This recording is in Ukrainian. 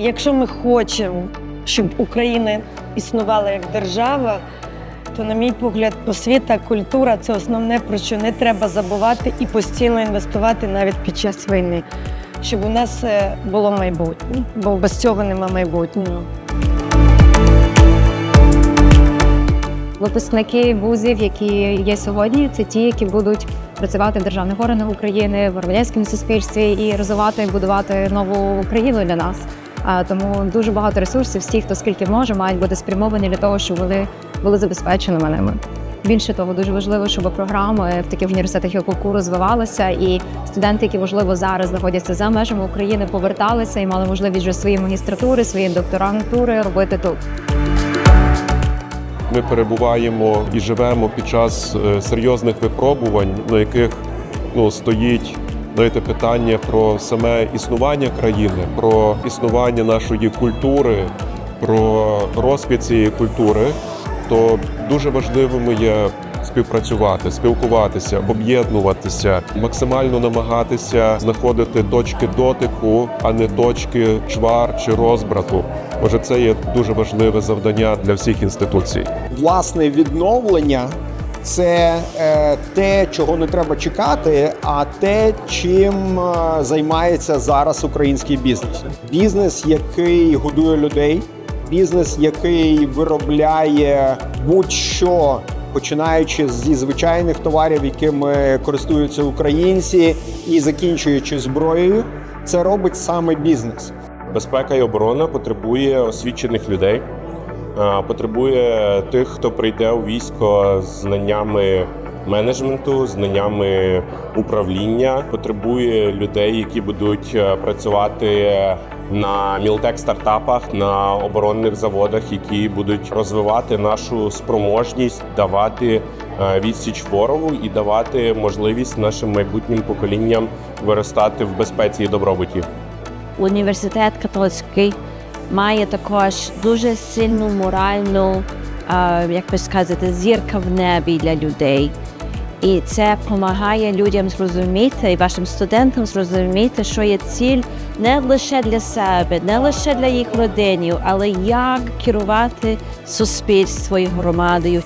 якщо ми хочемо, щоб Україна існувала як держава, то, на мій погляд, освіта, культура це основне, про що не треба забувати і постійно інвестувати навіть під час війни, щоб у нас е, було майбутнє, бо без цього нема майбутнього. Випускники вузів, які є сьогодні, це ті, які будуть працювати в державних органах України, в громадянському суспільстві і розвивати, будувати нову Україну для нас. Тому дуже багато ресурсів, всі, хто скільки може, мають бути спрямовані для того, щоб вони були забезпеченими ними. Більше того, дуже важливо, щоб програми в таких університетах як УКУ розвивалися, і студенти, які можливо зараз знаходяться за межами України, поверталися і мали можливість вже свої магістратури, свої докторантури робити тут. Ми перебуваємо і живемо під час е, серйозних випробувань, на яких ну, стоїть знаєте, питання про саме існування країни, про існування нашої культури, про розквіт цієї культури, то дуже важливими є співпрацювати, спілкуватися, об'єднуватися, максимально намагатися знаходити точки дотику, а не точки чвар чи розбрату. Може, це є дуже важливе завдання для всіх інституцій. власне відновлення це е, те, чого не треба чекати, а те, чим е, займається зараз український бізнес. Бізнес, який годує людей, бізнес, який виробляє будь-що. Починаючи зі звичайних товарів, якими користуються українці, і закінчуючи зброєю, це робить саме бізнес. Безпека і оборона потребує освічених людей, потребує тих, хто прийде у військо з знаннями менеджменту, знаннями управління, потребує людей, які будуть е, працювати на мілтек стартапах, на оборонних заводах, які будуть розвивати нашу спроможність, давати е, відсіч ворогу і давати можливість нашим майбутнім поколінням виростати в безпеці і добробуті. Університет католицький має також дуже сильну моральну, як би сказати, зірка в небі для людей. І це допомагає людям зрозуміти і вашим студентам зрозуміти, що є ціль не лише для себе, не лише для їх родинів, але як керувати суспільством і громадою.